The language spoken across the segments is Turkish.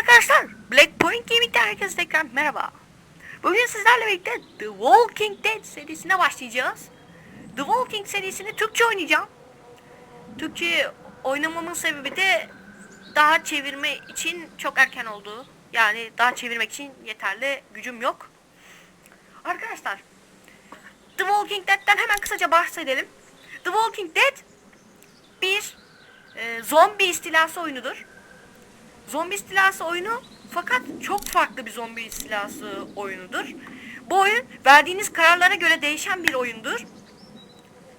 arkadaşlar, Black Point Gaming'den herkese tekrar merhaba. Bugün sizlerle birlikte The Walking Dead serisine başlayacağız. The Walking serisini Türkçe oynayacağım. Türkçe oynamamın sebebi de daha çevirme için çok erken oldu. Yani daha çevirmek için yeterli gücüm yok. Arkadaşlar, The Walking Dead'ten hemen kısaca bahsedelim. The Walking Dead bir e, zombi istilası oyunudur. Zombi istilası oyunu fakat çok farklı bir zombi istilası oyunudur. Bu oyun verdiğiniz kararlara göre değişen bir oyundur.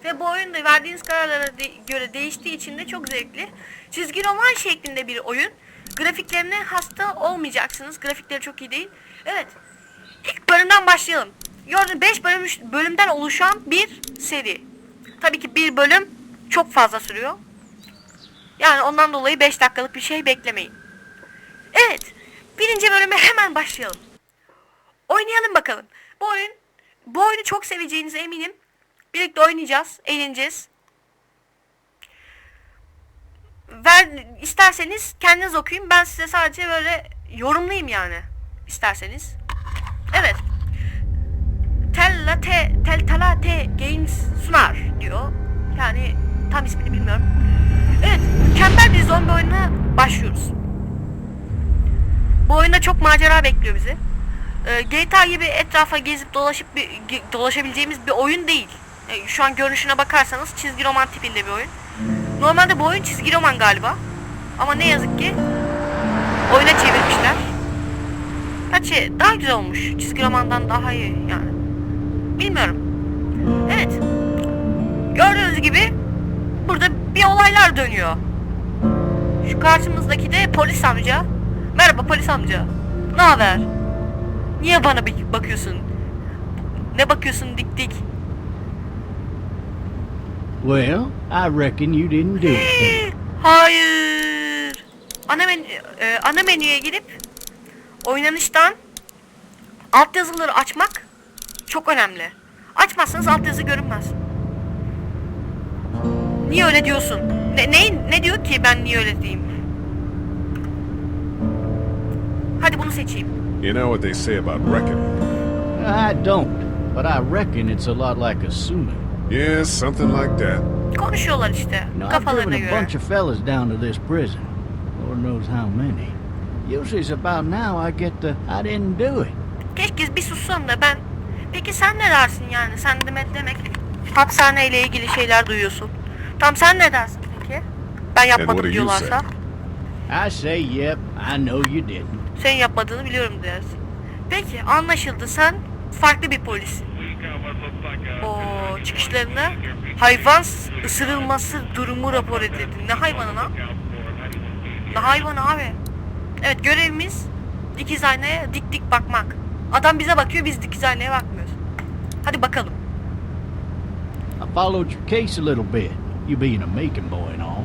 Ve bu oyun da verdiğiniz kararlara de- göre değiştiği için de çok zevkli. Çizgi roman şeklinde bir oyun. Grafiklerine hasta olmayacaksınız. Grafikleri çok iyi değil. Evet. İlk bölümden başlayalım. Gördüğünüz 5 bölüm, bölümden oluşan bir seri. Tabii ki bir bölüm çok fazla sürüyor. Yani ondan dolayı 5 dakikalık bir şey beklemeyin. Evet. Birinci bölüme hemen başlayalım. Oynayalım bakalım. Bu oyun bu oyunu çok seveceğinize eminim. Birlikte oynayacağız, eğleneceğiz. Ver isterseniz kendiniz okuyun. Ben size sadece böyle yorumlayayım yani. İsterseniz. Evet. Tellate Teltalate Games sunar diyor. Yani tam ismini bilmiyorum. Evet, mükemmel bir zombi oyununa başlıyoruz. Bu oyunda çok macera bekliyor bizi. Ee, GTA gibi etrafa gezip dolaşıp bir, ge- dolaşabileceğimiz bir oyun değil. Ee, şu an görünüşüne bakarsanız çizgi roman tipinde bir oyun. Normalde bu oyun çizgi roman galiba. Ama ne yazık ki oyuna çevirmişler. Gerçi daha güzel olmuş. Çizgi romandan daha iyi yani. Bilmiyorum. Evet. Gördüğünüz gibi burada bir olaylar dönüyor. Şu karşımızdaki de polis amca. Merhaba polis amca. Ne haber? Niye bana bakıyorsun? Ne bakıyorsun dik dik? Well, I reckon you didn't do it. Hayır. Ana menü, e, ana menüye girip oynanıştan altyazıları açmak çok önemli. Açmazsanız altyazı görünmez. Niye öyle diyorsun? Ne, ne, ne diyor ki ben niye öyle diyeyim? Hadi bunu seçeyim. You know what they say about reckoning? I don't, but I reckon it's a lot like assuming. Yeah, something like that. Konuşuyorlar işte You know, kafalarına driven a göre. bunch of fellas down to this prison. Lord knows how many. Usually it's about now I get the I didn't do it. Keşke bir sussam da ben. Peki sen ne dersin yani? Sen demek demek hapishaneyle ilgili şeyler duyuyorsun. Tamam sen ne dersin peki? Ben what yapmadım do you diyorlarsa. I say, yep, I know you didn't. Senin yapmadığını biliyorum dersin. Peki anlaşıldı sen farklı bir polis. O çıkışlarında hayvan ısırılması durumu rapor edildi. Ne hayvanı lan? Ne hayvanı abi? Evet görevimiz dikiz aynaya dik dik bakmak. Adam bize bakıyor biz dikiz aynaya bakmıyoruz. Hadi bakalım. I followed your case a little bit. You being a Macon boy and all.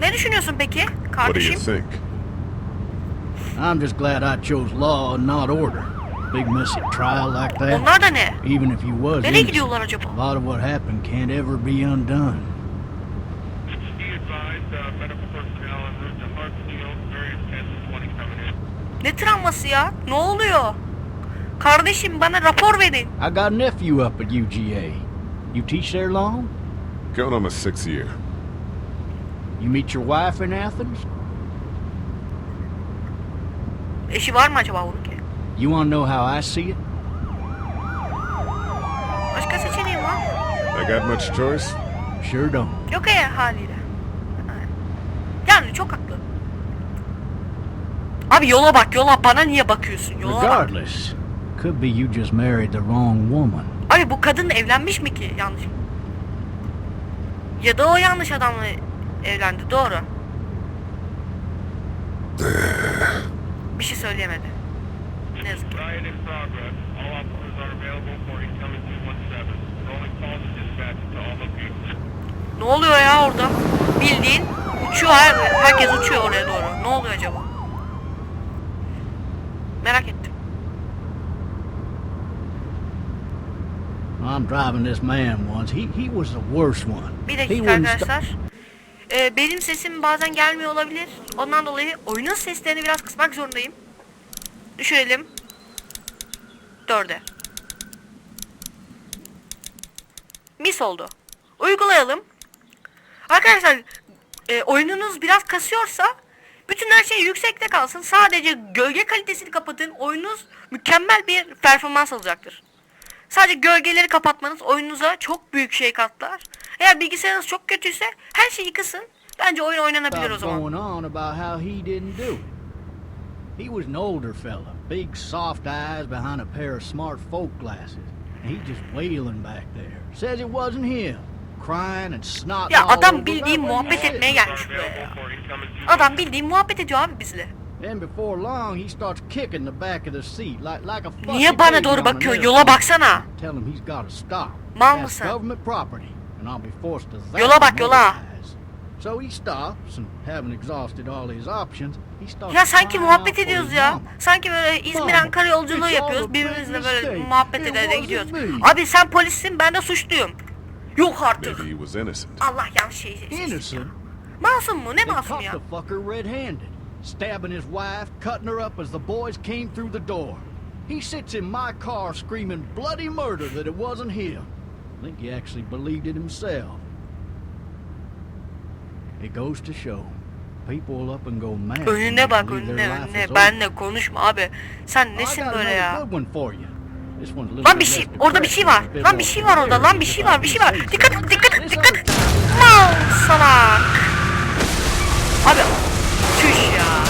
Ne düşünüyorsun peki What do kardeşim? you think? I'm just glad I chose law and not order. Big messy trial like that. Onlar da ne? Even if you was Nereye innocent, gidiyorlar acaba? a lot of what happened can't ever be undone. Be advised, uh, medical personnel en route to Hartsfield, various 10 20 coming in. Ne travması ya? Ne oluyor? Kardeşim bana rapor verin. I got a nephew up at UGA. You teach there long? Going on my sixth year. You meet your wife in Athens? Eşi var mı acaba bunun ki? You want to know how I see it? Başka seçeneğim var mı? I got much choice? Sure don't. Yok ya haliyle. Yani çok haklı. Abi yola bak yola bana niye bakıyorsun yola bak. Regardless, could be you just married the wrong woman. Abi bu kadın evlenmiş mi ki yanlış? Ya da o yanlış adamla evlendi doğru. Bir şey söyleyemedi. Ne yazık ki. Riot in progress. All officers are available for incoming 217. Rolling calls and dispatch to all locations. Ne oluyor ya orada? Bildiğin uçuyor her, herkes uçuyor oraya doğru. Ne oluyor acaba? Merak ettim. I'm driving this man once. He he was the worst one. Bir He dakika wouldn't stop. arkadaşlar. Ee, benim sesim bazen gelmiyor olabilir. Ondan dolayı oyunun seslerini biraz kısmak zorundayım. Düşürelim. Dörde. Mis oldu. Uygulayalım. Arkadaşlar e, oyununuz biraz kasıyorsa bütün her şey yüksekte kalsın. Sadece gölge kalitesini kapatın. Oyununuz mükemmel bir performans alacaktır. Sadece gölgeleri kapatmanız oyununuza çok büyük şey katlar. Eğer bilgisayarınız çok kötüyse her şeyi kısın. Bence oyun oynanabilir o zaman. he was an older fella, big soft eyes behind a pair of smart folk glasses. And he just wailing back there. Says it wasn't him. Crying and snot Ya adam bildiğin muhabbet etmeye gelmiş buraya Adam bildiğin muhabbet ediyor abi bizle. Then before long he starts kicking the back of the seat like like a Niye bana doğru airplane. Yola baksana. Tell him he's got to stop. Mal mısın? government property, and I'll be forced to zap Yola bak, yola. So he stops, and having exhausted all his options, he starts Ya sanki muhabbet ediyoruz ya. Sanki böyle İzmir Ankara yolculuğu yapıyoruz. Birbirimizle böyle muhabbet ederek gidiyoruz. Abi sen polissin ben de suçluyum. Yok artık. Maybe he was innocent. Allah yanlış şey. Innocent. Masum mu? Ne masum caught ya? the fucker red-handed, stabbing his wife, cutting her up as the boys came through the door. He sits in my car screaming bloody murder that it wasn't him. Think he actually believed it himself. It goes to show. People will up and go mad. Önüne bak önüne önüne. Benle konuşma abi. Sen nesin böyle ya? Lan bir şey, orada bir şey var. Lan bir şey var orada. Lan bir şey var, bir şey var. Dikkat et, dikkat et, dikkat et. Mal salak. Abi, tüş ya.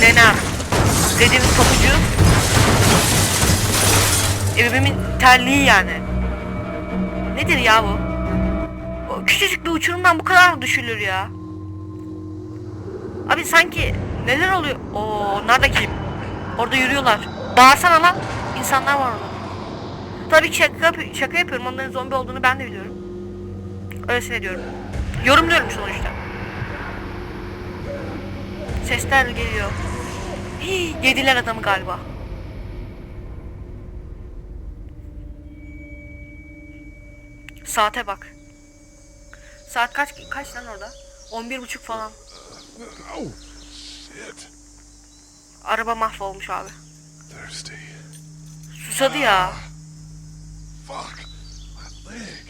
Nenem. Dedemin topucu. Evimin terliği yani. Nedir ya bu? O küçücük bir uçurumdan bu kadar mı düşülür ya? Abi sanki neler oluyor? Oo, onlar da kim? Orada yürüyorlar. Bağırsana lan. İnsanlar var orada. Tabii ki şaka, şaka yapıyorum. Onların zombi olduğunu ben de biliyorum. Öylesine diyorum. Yorumluyorum sonuçta. Sesler geliyor. Hii, yediler adamı galiba. Saate bak. Saat kaç kaç lan orada? 11 buçuk falan. Oh, shit. Araba mahvolmuş abi. Thirsty. Susadı ya. Fuck. My leg.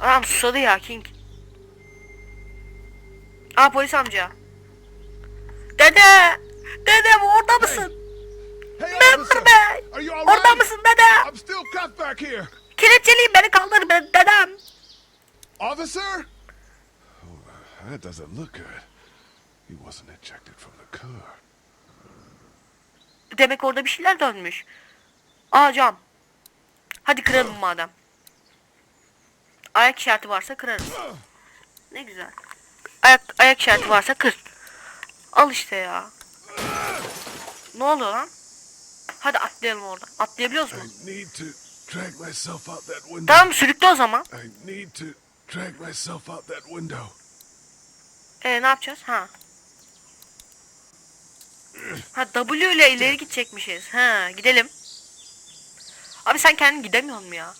Adam susadı ya King. Aa polis amca. Dede! Dede orada mısın? Hey, Memur officer. bey! Orada right? mısın dede? I'm still back here. Kelepçeliyim beni kaldır ben dedem. Officer? Oh, that doesn't look good. He wasn't ejected from the car. Demek orada bir şeyler dönmüş. Aa cam. Hadi kıralım madem. Ayak işareti varsa kırarız. Ne güzel. Ayak, ayak işareti varsa kır. Al işte ya. Ne oluyor lan? Hadi atlayalım oradan. Atlayabiliyoruz mu? Drag myself out that window. Tamam sürükle o zaman. I need to drag myself out that window. Ee ne yapacağız? Ha. Ha W ile ileri gidecekmişiz. Ha gidelim. Abi sen kendin gidemiyor musun ya?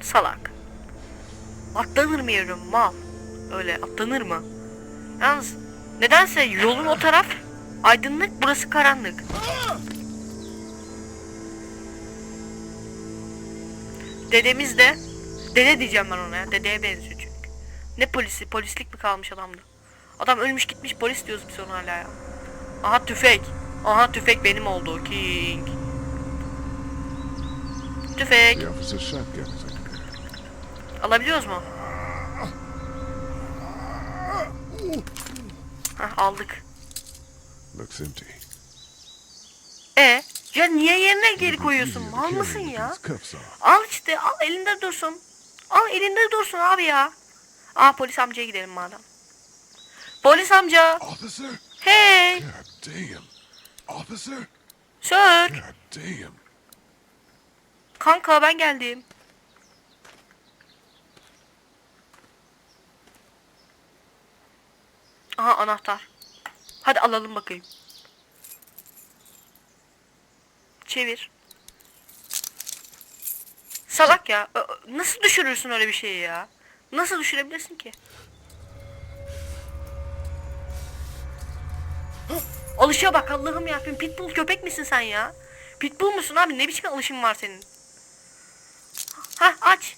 Salak. Atlanır mı yavrum mal? Öyle atlanır mı? Yalnız nedense yolun o taraf aydınlık burası karanlık. Dedemiz de dede diyeceğim ben ona ya. Dedeye benziyor çünkü. Ne polisi? Polislik mi kalmış adamda? Adam ölmüş gitmiş polis diyoruz biz ona hala ya. Aha tüfek. Aha tüfek benim oldu. King. Tüfek. The officer's shotgun is like Alabiliyoruz mu? Hah aldık. looks empty. E ya niye yerine geri koyuyorsun? Mal mısın ya? Al işte al elinde dursun. Al elinde dursun abi ya. Aa polis amcaya gidelim madem. Polis amca. Officer? Hey. God damn. Officer? Sir. God damn. Kanka ben geldim. Aha anahtar. Hadi alalım bakayım. Çevir. Salak ya. Nasıl düşürürsün öyle bir şeyi ya? Nasıl düşürebilirsin ki? Alışa bak Allah'ım ya. Pitbull köpek misin sen ya? Pitbull musun abi? Ne biçim alışın var senin? Ha aç.